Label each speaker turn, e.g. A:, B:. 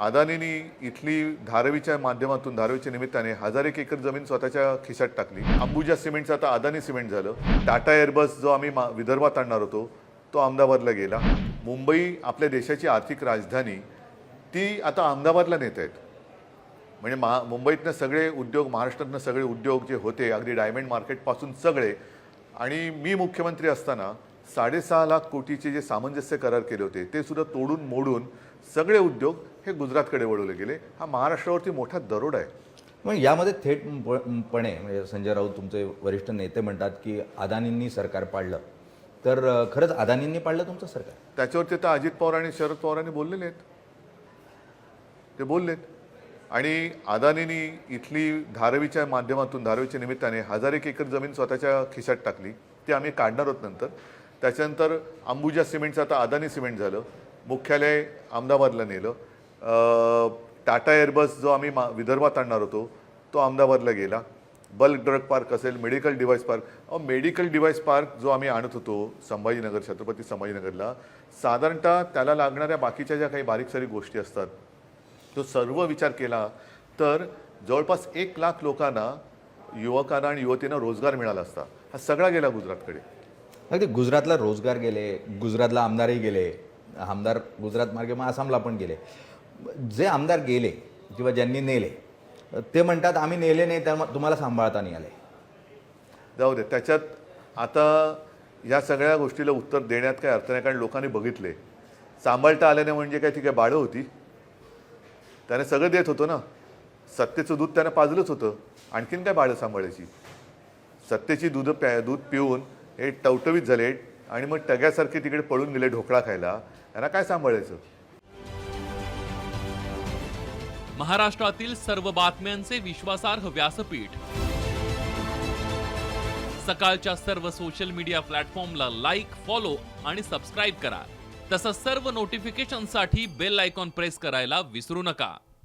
A: अदानीनी इथली धारावीच्या माध्यमातून धारावीच्या निमित्ताने हजार एक एकर जमीन स्वतःच्या खिशात टाकली. अंबुजा सिमेंटचं आता अदानी सिमेंट झालं. टाटा एअरबस जो आम्ही मा- विदर्भात आणणार होतो तो अहमदाबादला गेला. मुंबई आपल्या देशाची आर्थिक राजधानी ती आता अहमदाबादला नेत आहेत. म्हणजे महा मुंबईतनं सगळे उद्योग महाराष्ट्रातनं सगळे उद्योग जे होते अगदी डायमंड मार्केटपासून सगळे. आणि मी मुख्यमंत्री असताना साडेसहा लाख कोटीचे जे सामंजस्य करार केले होते ते सुद्धा तोडून मोडून सगळे उद्योग हे गुजरातकडे वळवले गेले. हा महाराष्ट्रावरती मोठा दरोडा आहे.
B: मग यामध्ये थेटपणे म्हणजे संजय राऊत तुमचे वरिष्ठ नेते म्हणतात की अदानींनी सरकार पाडलं. तर खरंच अदानींनी पाडलं तुमचं सरकार?
A: त्याच्यावरती तर अजित पवार आणि शरद पवारांनी बोललेले आहेत. ते बोललेत. आणि अदानीनी इथली धारावीच्या माध्यमातून धारावीच्या निमित्ताने हजार एक एकर जमीन स्वतःच्या खिशात टाकली. ती आम्ही काढणार आहोत नंतर. त्याच्यानंतर अंबुजा सिमेंटचं आता अदानी सिमेंट झालं. मुख्यालय अहमदाबादला नेलं. टाटा एअरबस जो आम्ही मा विदर्भात आणणार होतो तो अहमदाबादला गेला. बल्क ड्रग पार्क असेल मेडिकल डिव्हाइस पार्क अहो मेडिकल डिव्हाइस पार्क जो आम्ही आणत होतो संभाजीनगर छत्रपती संभाजीनगरला साधारणतः त्याला लागणाऱ्या बाकीच्या ज्या काही बारीक सारी गोष्टी असतात तो सर्व विचार केला तर जवळपास एक लाख लोकांना युवकांना आणि युवतींना रोजगार मिळाला असता. हा सगळा गेला गुजरातकडे.
B: अगदी गुजरातला रोजगार गेले गुजरातला आमदारही गेले आमदार गुजरात मार्गे मग आसामला पण गेले. जे आमदार गेले किंवा ज्यांनी नेले ते म्हणतात आम्ही नेले नाही त्या तुम्हाला सांभाळता नाही आले.
A: जाऊ दे. त्याच्यात आता या सगळ्या गोष्टीला उत्तर देण्यात काही अर्थ नाही कारण लोकांनी बघितले. सांभाळता आल्याने म्हणजे काय? ती काय बाळं होती. त्याने सगळं देत होतं ना. सत्तेचं दूध त्याने पाजलंच होतं. आणखीन काय बाळं सांभाळायची? सत्तेची दूध प्या दूध पिऊन हे टवटवीत झाले. आणि मग टग्यासारखे तिकडे पळून गेले ढोकळा खायला. त्यांना काय सांभाळायचं?
C: महाराष्ट्रातील सर्व बातम्यांचे विश्वासार्ह व्यासपीठ. सकाळच्या सर्व सोशल मीडिया प्लॅटफॉर्मला लाईक फॉलो आणि सबस्क्राईब करा. तसंच सर्व नोटिफिकेशनसाठी बेल आयकॉन प्रेस करायला विसरू नका.